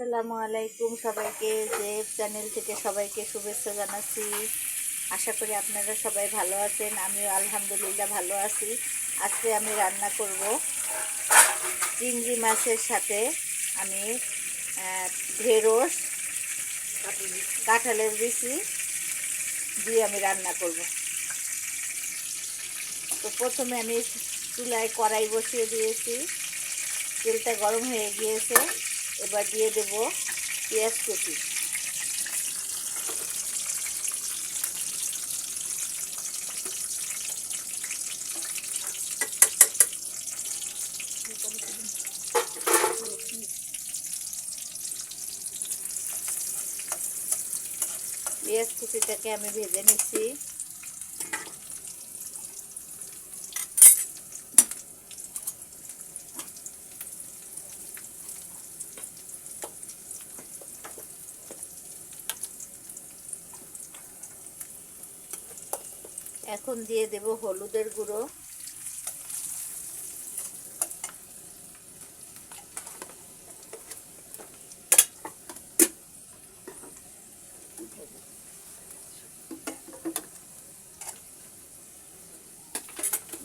আসসালামু আলাইকুম সবাইকে জেব চ্যানেল থেকে সবাইকে শুভেচ্ছা জানাচ্ছি। আশা করি আপনারা সবাই ভালো আছেন, আমিও আলহামদুলিল্লাহ ভালো আছি। আজকে আমি রান্না করব চিংড়ি মাছের সাথে আমি ঢেঁড়স, কাঁঠালের বিচি দিয়ে আমি রান্না করব। তো প্রথমে আমি চুলায় কড়াই বসিয়ে দিয়েছি। তেলটা গরম হয়ে গিয়েছে। এবার দিয়ে দেব পেঁয়াজ কুচি। পেঁয়াজ কুচিটাকে আমি ভেজে নিচ্ছি। এখন দিয়ে দেব হলুদের গুঁড়ো।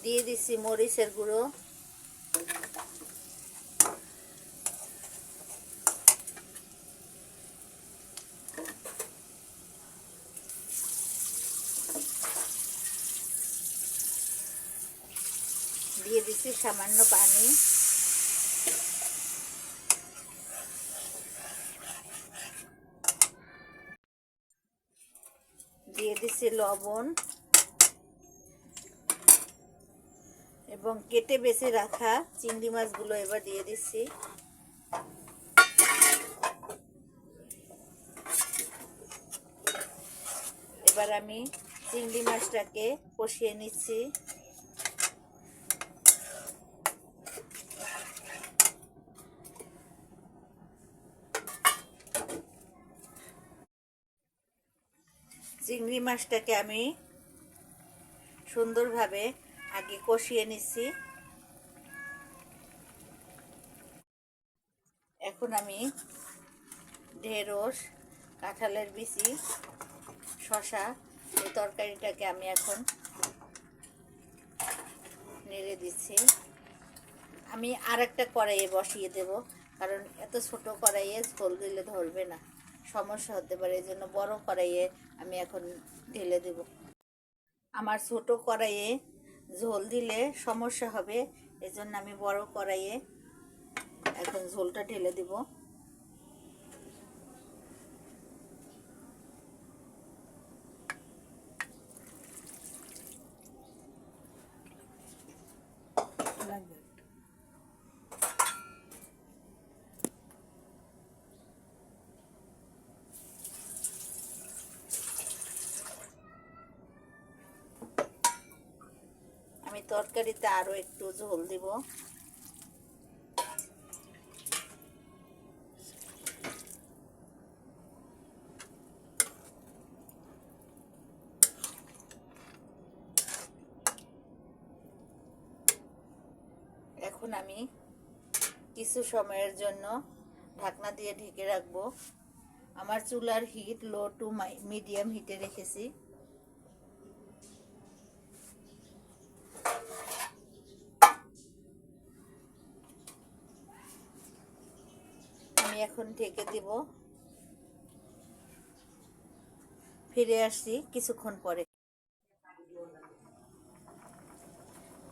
দিয়ে দিচ্ছি মরিচের গুঁড়ো। দিয়ে দিচ্ছি সামান্য পানি। দিয়ে দিচ্ছি লবণ। এবং কেটে বেছে রাখা চিংড়ি মাছগুলো এবার দিয়ে দিচ্ছি। এবার আমি চিংড়ি মাছটাকে কষিয়ে নিচ্ছি। চিংড়ি মাছটাকে আমি সুন্দরভাবে আগে কষিয়ে নিচ্ছি। এখন আমি ঢেঁড়স, কাঁঠালের বিচি শশা এই তরকারিটাকে আমি এখন নেড়ে দিচ্ছি। আমি আর একটা কড়াইয়ে বসিয়ে দেব, কারণ এত ছোট কড়াইয়ে ঝোল দিলে ধরবে না। সমস্যা হতে পারে, এই জন্য বড় কড়াইয়ে আমি এখন ঢেলে দেব। আমার ছোট কড়াইয়ে ঝোল দিলে সমস্যা হবে এজন্য আমি বড় কড়াইয়ে এখন ঝোলটা ঢেলে দিব। তরকারিতে আরও একটু ঝোল দিব। এখন আমি কিছু সময়ের জন্য ঢাকনা দিয়ে ঢেকে রাখব। আমার চুলার হিট লো টু মিডিয়াম হিটে রেখেছি। আমি এখন ঢেকে দিব। ফিরে আসছি কিছুক্ষণ পরে।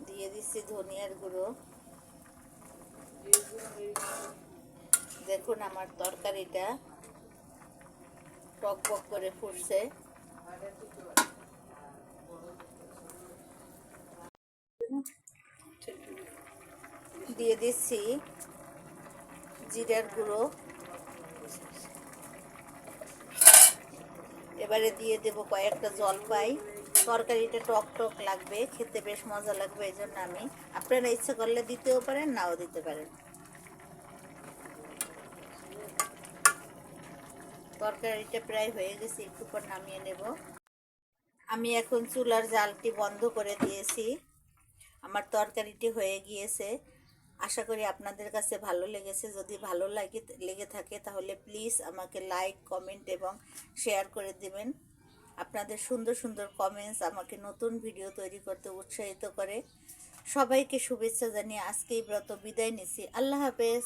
দিয়ে দিচ্ছি ধনিয়ার গুঁড়ো। দেখুন আমার তরকারিটা টক বক করে ফুটছে। দিয়ে দিচ্ছি জিরার গুঁড়ো এবারে দিয়ে দেব কয়েকটা জলপাই। তরকারিটা টক টক লাগবে, খেতে বেশ মজা লাগবে এই জন্য আমি। আপনারা ইচ্ছে করলে দিতেও পারেন, নাও দিতে পারেন। তরকারিটা প্রায় হয়ে গেছে, একটু পর নামিয়ে নেব। আমি এখন চুলার জালটি বন্ধ করে দিয়েছি। আমার তরকারিটি হয়ে গিয়েছে। আশা করি আপনাদের কাছে ভালো লেগেছে। যদি ভালো লাগে, লেগে থাকে তাহলে প্লিজ আমাকে লাইক কমেন্ট এবং শেয়ার করে দেবেন। আপনাদের সুন্দর সুন্দর কমেন্টস আমাকে নতুন ভিডিও তৈরি করতে উৎসাহিত করে। সবাইকে শুভেচ্ছা জানিয়ে আজকেই ব্রত বিদায় নিছি আল্লাহ হাফেজ।